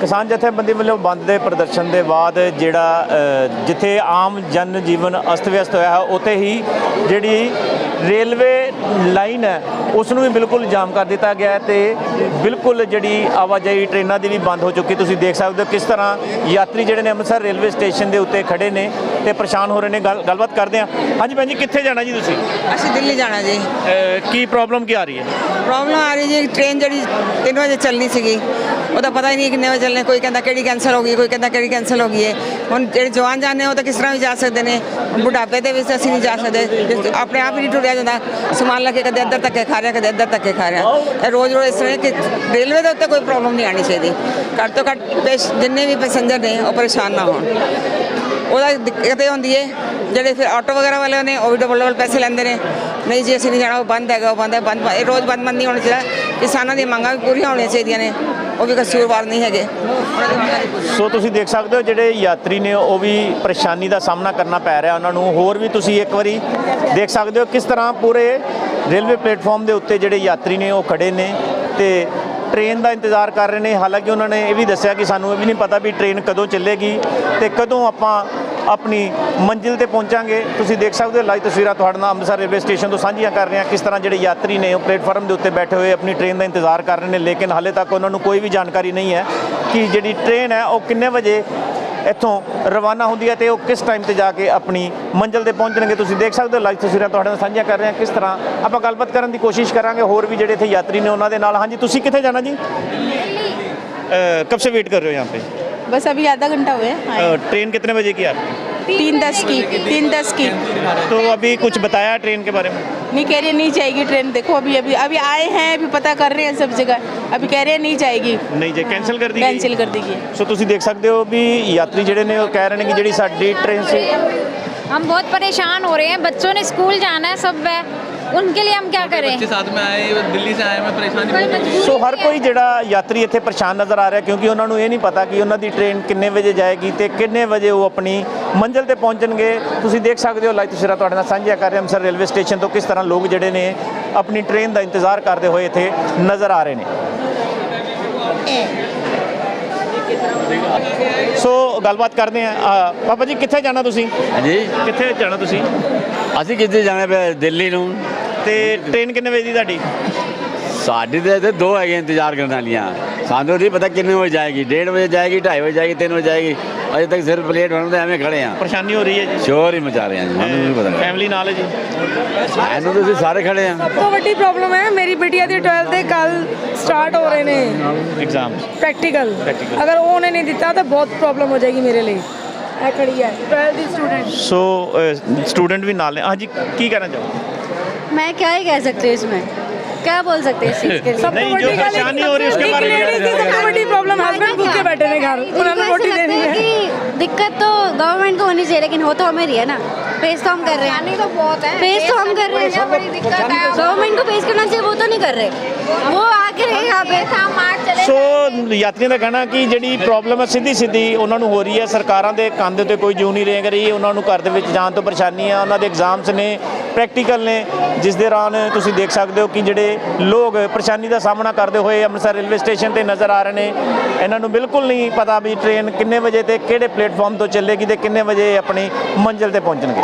ਕਿਸਾਨ ਜਥੇਬੰਦੀ ਵੱਲੋਂ ਬੰਦ ਦੇ ਪ੍ਰਦਰਸ਼ਨ ਦੇ ਬਾਅਦ ਜਿਹੜਾ ਜਿੱਥੇ ਆਮ ਜਨ ਜੀਵਨ ਅਸਤ-ਵਿਅਸਤ ਹੋਇਆ ਹੈ, ਉੱਥੇ ਹੀ ਜਿਹੜੀ ਰੇਲਵੇ ਲਾਈਨ ਹੈ ਉਸ ਨੂੰ ਵੀ ਬਿਲਕੁਲ ਜਾਮ ਕਰ ਦਿੱਤਾ ਗਿਆ ਹੈ ਤੇ ਬਿਲਕੁਲ ਜਿਹੜੀ ਆਵਾਜਾਈ ਟ੍ਰੇਨਾਂ ਦੀ ਵੀ ਬੰਦ ਹੋ ਚੁੱਕੀ। ਤੁਸੀਂ ਦੇਖ ਸਕਦੇ ਹੋ ਕਿਸ ਤਰ੍ਹਾਂ ਯਾਤਰੀ ਜਿਹੜੇ ਨੇ ਅੰਮ੍ਰਿਤਸਰ ਰੇਲਵੇ ਸਟੇਸ਼ਨ ਦੇ ਉੱਤੇ ਖੜੇ ਨੇ ਤੇ ਪਰੇਸ਼ਾਨ ਹੋ ਰਹੇ ਨੇ। ਗੱਲ- ਗੱਲਬਾਤ ਕਰਦੇ ਹਾਂ। ਹਾਂਜੀ ਭੈਣ ਜੀ ਕਿੱਥੇ ਜਾਣਾ ਜੀ ਤੁਸੀਂ? ਅਸੀਂ ਦਿੱਲੀ ਜਾਣਾ ਜੀ। ਕੀ ਪ੍ਰੋਬਲਮ ਕੀ ਆ ਰਹੀ ਹੈ? ਪ੍ਰੋਬਲਮ ਆ ਰਹੀ ਜੀ ਟ੍ਰੇਨ ਜਿਹੜੀ 3 ਵਜੇ ਚੱਲਣੀ ਸੀਗੀ। ਉਹਦਾ ਪਤਾ ਹੀ ਨਹੀਂ ਕਿੰਨੇ ਵਜੇ ਚੱਲਣੇ ਕੋਈ ਕਹਿੰਦਾ ਕਿਹੜੀ ਕੈਂਸਲ ਹੋ ਗਈ ਕੋਈ ਕਹਿੰਦਾ ਕਿਹੜੀ ਕੈਂਸਲ ਹੋ ਗਈ ਹੈ। ਹੁਣ ਜਿਹੜੇ ਜਵਾਨ ਜਾਣੇ ਉਹ ਤਾਂ ਕਿਸ ਤਰ੍ਹਾਂ ਵੀ ਜਾ ਸਕਦੇ ਨੇ। ਬੁਢਾਪੇ ਦੇ ਵਿੱਚ ਅਸੀਂ ਨਹੀਂ ਜਾ ਸਕਦੇ। ਆਪਣੇ ਆਪ ਹੀ ਨਹੀਂ ਟੁਰਿਆ ਜਾਂਦਾ। ਸਮਾਨ ਲੈ ਕੇ ਕਦੇ ਇੱਧਰ ਧੱਕੇ ਖਾ ਰਿਹਾ, ਕਦੇ ਇੱਧਰ ਧੱਕੇ ਖਾ ਰਿਹਾ। ਇਹ ਰੋਜ਼ ਰੋਜ਼ ਇਸ ਤਰ੍ਹਾਂ ਕਿ ਰੇਲਵੇ ਦੇ ਉੱਤੇ ਕੋਈ ਪ੍ਰੋਬਲਮ ਨਹੀਂ ਆਣੀ ਚਾਹੀਦੀ। ਘੱਟ ਤੋਂ ਘੱਟ ਜਿੰਨੇ ਵੀ ਪੈਸੇਂਜਰ ਨੇ, ਉਹ ਪਰੇਸ਼ਾਨ ਨਾ ਹੋਣ। ਉਹਦਾ ਦਿੱਕਤ ਇਹ ਹੁੰਦੀ ਹੈ ਜਿਹੜੇ ਫਿਰ ਆਟੋ ਵਗੈਰਾ ਵਾਲੇ ਨੇ, ਉਹ ਵੀ ਡਬਲ ਡਬਲ ਪੈਸੇ ਲੈਂਦੇ ਨੇ। ਨਹੀਂ ਜੀ, ਅਸੀਂ ਨਹੀਂ ਜਾਣਾ, ਉਹ ਬੰਦ ਹੈਗਾ, ਉਹ ਬੰਦ ਹੈ। ਬੰਦ ਇਹ ਰੋਜ਼ ਬੰਦ ਬੰਦ ਨਹੀਂ ਹੋਣਾ ਚਾਹੀਦਾ। ਕਿਸਾਨਾਂ ਦੀਆਂ ਮੰਗਾਂ ਵੀ ਪੂਰੀਆਂ ਹੋਣੀਆਂ ਚਾਹੀਦੀਆਂ ਨੇ। ਉਹ ਵੀ ਕਸੂਰਵਾਰ ਨਹੀਂ ਹੈਗੇ। ਸੋ ਤੁਸੀਂ ਦੇਖ ਸਕਦੇ ਹੋ, ਜਿਹੜੇ ਯਾਤਰੀ ਨੇ, ਉਹ ਵੀ ਪਰੇਸ਼ਾਨੀ ਦਾ ਸਾਹਮਣਾ ਕਰਨਾ ਪੈ ਰਿਹਾ ਉਹਨਾਂ ਨੂੰ। ਹੋਰ ਵੀ ਤੁਸੀਂ ਇੱਕ ਵਾਰੀ ਦੇਖ ਸਕਦੇ ਹੋ ਕਿਸ ਤਰ੍ਹਾਂ ਤਰ੍ਹਾਂ ਪੂਰੇ ਰੇਲਵੇ ਪਲੇਟਫਾਰਮ ਦੇ ਉੱਤੇ ਜਿਹੜੇ ਯਾਤਰੀ ਨੇ ਉਹ ਖੜੇ ਨੇ ਤੇ ਟ੍ਰੇਨ ਦਾ ਇੰਤਜ਼ਾਰ ਕਰ ਰਹੇ ਨੇ। ਹਾਲਾਂਕਿ ਉਹਨਾਂ ਨੇ ਇਹ ਵੀ ਦੱਸਿਆ ਕਿ ਸਾਨੂੰ ਇਹ ਵੀ ਨਹੀਂ ਪਤਾ ਵੀ ਟ੍ਰੇਨ ਕਦੋਂ ਚੱਲੇਗੀ ਤੇ ਕਦੋਂ ਆਪਾਂ ਆਪਣੀ ਮੰਜ਼ਿਲ ਤੇ ਪਹੁੰਚਾਂਗੇ। ਤੁਸੀਂ ਦੇਖ ਸਕਦੇ ਹੋ, ਲਾਈਵ ਤਸਵੀਰਾਂ ਤੁਹਾਡੇ ਨਾਲ ਅੰਮ੍ਰਿਤਸਰ ਰੇਲਵੇ ਸਟੇਸ਼ਨ ਤੋਂ ਸਾਂਝੀਆਂ ਕਰ ਰਹੇ ਹਾਂ ਕਿਸ ਤਰ੍ਹਾਂ ਜਿਹੜੇ ਯਾਤਰੀ ਨੇ ਉਹ ਪਲੇਟਫਾਰਮ ਦੇ ਉੱਤੇ ਬੈਠੇ ਹੋਏ ਆਪਣੀ ਟ੍ਰੇਨ ਦਾ ਇੰਤਜ਼ਾਰ ਕਰ ਰਹੇ ਨੇ। ਲੇਕਿਨ ਹਾਲੇ ਤੱਕ ਉਹਨਾਂ ਨੂੰ ਕੋਈ ਵੀ ਜਾਣਕਾਰੀ ਨਹੀਂ ਹੈ ਕਿ ਜਿਹੜੀ ਟ੍ਰੇਨ ਹੈ ਉਹ ਕਿੰਨੇ ਵਜੇ ਇੱਥੋਂ ਰਵਾਨਾ ਹੁੰਦੀ ਹੈ ਤੇ ਉਹ ਕਿਸ ਟਾਈਮ ਤੇ ਜਾ ਕੇ ਆਪਣੀ ਮੰਜ਼ਿਲ ਤੇ ਪਹੁੰਚਣਗੇ ਤੁਸੀਂ ਦੇਖ ਸਕਦੇ ਹੋ ਲਾਈਵ ਤਸਵੀਰਾਂ ਤੁਹਾਡੇ ਨਾਲ ਸਾਂਝੀਆਂ ਕਰ ਰਹੇ ਹਾਂ ਕਿਸ ਤਰ੍ਹਾਂ ਆਪਾਂ ਗੱਲਬਾਤ ਕਰਨ ਦੀ ਕੋਸ਼ਿਸ਼ ਕਰਾਂਗੇ ਹੋਰ ਵੀ ਜਿਹੜੇ ਇੱਥੇ ਯਾਤਰੀ ਨੇ ਉਹਨਾਂ ਦੇ ਨਾਲ ਹਾਂਜੀ ਤੁਸੀਂ ਕਿੱਥੇ ਜਾਣਾ ਜੀ ਅ, कब से वेट कर रहे हो यहाँ पे बस अभी आधा घंटा हुआ है आए। अ, ट्रेन कितने बजे की आ रही है तीन दस की तीन दस की तो अभी कुछ बताया ट्रेन के बारे में नहीं कह रही है नहीं जाएगी ट्रेन देखो अभी अभी अभी आए हैं अभी पता कर रहे हैं सब जगह अभी कह रहे हैं नहीं जाएगी ਨਹੀਂ ਜੇ ਕੈਨਸਲ ਕਰ ਦੀ ਗਈ कैंसिल कर दी गई है ਸੋ ਤੁਸੀਂ ਦੇਖ ਸਕਦੇ ਹੋ ਵੀ ਯਾਤਰੀ ਜਿਹੜੇ ਨੇ ਉਹ ਕਹਿ ਰਹੇ ਨੇ ਕਿ ਜਿਹੜੀ ਸਾਡੀ ਟ੍ਰੇਨ ਸੀ हम बहुत परेशान हो रहे हैं बच्चों ने स्कूल जाना है सब है उनके लिए हम क्या करें बच्चे साथ में आए दिल्ली से आए मैं परेशानी कोई बहुत है। मजबूरी ਸੋ ਹਰ नहीं है। ਕੋਈ ਜਿਹੜਾ ਯਾਤਰੀ ਇੱਥੇ ਪਰੇਸ਼ਾਨ ਨਜ਼ਰ ਆ ਰਿਹਾ ਕਿਉਂਕਿ ਉਹਨਾਂ ਨੂੰ ਇਹ ਨਹੀਂ ਪਤਾ ਕਿ ਉਹਨਾਂ ਦੀ ਟ੍ਰੇਨ ਕਿੰਨੇ ਵਜੇ ਜਾਏਗੀ ਤੇ ਕਿੰਨੇ ਵਜੇ ਉਹ ਆਪਣੀ ਮੰਜ਼ਿਲ ਤੇ ਪਹੁੰਚਣਗੇ ਤੁਸੀਂ ਦੇਖ ਸਕਦੇ ਹੋ ਲਾਈਵ ਤਸਵੀਰਾਂ ਤੁਹਾਡੇ ਨਾਲ ਸਾਂਝੀਆਂ ਕਰ ਰਹੇ ਹਾਂ ਅੰਮ੍ਰਿਤਸਰ ਰੇਲਵੇ ਸਟੇਸ਼ਨ ਤੋਂ ਕਿਸ ਤਰ੍ਹਾਂ ਲੋਕ ਜਿਹੜੇ ਨੇ ਆਪਣੀ ਟ੍ਰੇਨ ਦਾ ਇੰਤਜ਼ਾਰ ਕਰਦੇ ਹੋਏ ਇੱਥੇ ਨਜ਼ਰ ਆ ਰਹੇ ਨੇ ਸੋ ਗੱਲਬਾਤ ਕਰਦੇ ਹਾਂ ਅ, ਪਾਪਾ ਜੀ ਕਿੱਥੇ ਜਾਣਾ ਤੁਸੀਂ ਹਾਂਜੀ ਕਿੱਥੇ ਜਾਣਾ ਤੁਸੀਂ ਅਸੀਂ ਕਿੱਥੇ ਜਾਣਾ ਪਿਆ ਦਿੱਲੀ ਨੂੰ ਤੇ ਟ੍ਰੇਨ ਕਿੰਨੇ ਵਜੇ ਦੀ ਤੁਹਾਡੀ? ਸਾਡੀ ਤੇ ਇੱਥੇ ਦੋ ਹੈਗੇ ਇੰਤਜ਼ਾਰ ਕਰਨ ਵਾਲੀਆਂ। ਸਾਨੂੰ ਨਹੀਂ ਪਤਾ ਕਿੰਨੇ ਵਜੇ ਜਾਏਗੀ 1:30 ਵਜੇ ਜਾਏਗੀ 2:30 ਵਜੇ ਜਾਏਗੀ 3 ਵਜੇ ਜਾਏਗੀ। ਅਜੇ ਤੱਕ ਸਿਰਫ ਪਲੇਟ ਬਣਨ ਦੇ ਐਵੇਂ ਖੜੇ ਆ। ਪਰੇਸ਼ਾਨੀ ਹੋ ਰਹੀ ਹੈ ਜੀ। ਸ਼ੋਰ ਹੀ ਮਚਾ ਰਹੇ ਆ ਜੀ ਸਾਨੂੰ ਨਹੀਂ ਪਤਾ ਫੈਮਿਲੀ ਨਾਲ ਹੈ ਜੀ? ਐਨੂੰ ਤੁਸੀਂ ਸਾਰੇ ਖੜੇ ਆ। ਸਭ ਤੋਂ ਵੱਡੀ ਪ੍ਰੋਬਲਮ ਹੈ ਮੇਰੀ ਬਿਟੀਆ ਦੀ 12th ਦੇ ਕੱਲ ਸਟਾਰਟ ਹੋ ਰਹੇ ਨੇ। Exam practical Practical। ਅਗਰ ਉਹ ਉਹਨੇ ਨਹੀਂ ਦਿੱਤਾ ਤਾਂ ਬਹੁਤ ਪ੍ਰੋਬਲਮ ਹੋ ਜਾਏਗੀ ਮੇਰੇ ਲਈ। ਇਹ ਖੜੀ ਹੈ 12th ਦੀ ਸਟੂਡੈਂਟ ਸੋ ਸਟੂਡੈਂਟ ਵੀ ਨਾਲ ਨੇ। ਹਾਂਜੀ ਕੀ ਕਹਿਣਾ ਚਾਹੋ मैं क्या ही कह सकती हूँ इसमें क्या बोल सकते हैं इस चीज़ के लिए ਸਭ ਤੋਂ ਨਹੀਂ, ਜੋ ਵੱਡੀ ਗੱਲ ਪਰੇਸ਼ਾਨੀ ਹੋ ਰਹੀ ਹੈ, ਉਸਕੇ ਬਾਰੇ में ladies ਦੀ ਸਭ ਤੋਂ ਵੱਡੀ ਪ੍ਰੋਬਲਮ ਹਸਬੰਡ ਭੁੱਖੇ बैठे ने घर मुझे उन्होंने ऐसा रोटी लगता देनी है है कि दिक्कत तो गवर्नमेंट को होनी चाहिए लेकिन हो तो हमें रही है ना फेस तो हम कर रहे हैं तो बहुत है फेस तो हम कर रहे हैं बड़ी दिक्कत है गवर्नमेंट को फेस करना चाहिए वो तो नहीं कर रहे वो आके रहे यहाँ पे हम आज चले ਸੋ ਯਾਤਰੀਆਂ ਦਾ ਕਹਿਣਾ ਕਿ ਜਿਹੜੀ ਪ੍ਰੋਬਲਮ ਹੈ ਸਿੱਧੀ ਸਿੱਧੀ ਉਹਨਾਂ ਨੂੰ ਹੋ ਰਹੀ ਹੈ ਸਰਕਾਰਾਂ ਦੇ ਕੰਨ ਦੇ ਉੱਤੇ ਕੋਈ ਜੂ ਨਹੀਂ ਰੇਂਗ ਰਹੀ ਉਹਨਾਂ ਨੂੰ ਘਰ ਦੇ ਵਿੱਚ ਜਾਣ ਤੋਂ ਪਰੇਸ਼ਾਨੀ ਹੈ ਉਹਨਾਂ ਦੇ ਐਗਜ਼ਾਮਸ ਨੇ ਪ੍ਰੈਕਟੀਕਲ ਨੇ, ਜਿਸ ਦੇ ਦੌਰਾਨ ਤੁਸੀਂ ਦੇਖ ਸਕਦੇ ਹੋ ਕਿ ਜਿਹੜੇ ਲੋਕ ਪਰੇਸ਼ਾਨੀ ਦਾ ਸਾਹਮਣਾ ਕਰਦੇ ਹੋਏ ਅੰਮ੍ਰਿਤਸਰ ਰੇਲਵੇ ਸਟੇਸ਼ਨ ਤੇ ਨਜ਼ਰ ਆ ਰਹੇ ਨੇ। ਇਹਨਾਂ ਨੂੰ ਬਿਲਕੁਲ ਨਹੀਂ ਪਤਾ ਵੀ ਟ੍ਰੇਨ ਕਿੰਨੇ ਵਜੇ ਤੇ ਕਿਹੜੇ ਪਲੇਟਫਾਰਮ ਤੋਂ ਚੱਲੇਗੀ ਤੇ ਕਿੰਨੇ ਵਜੇ ਆਪਣੀ ਮੰਜ਼ਿਲ ਤੇ ਪਹੁੰਚਣਗੇ।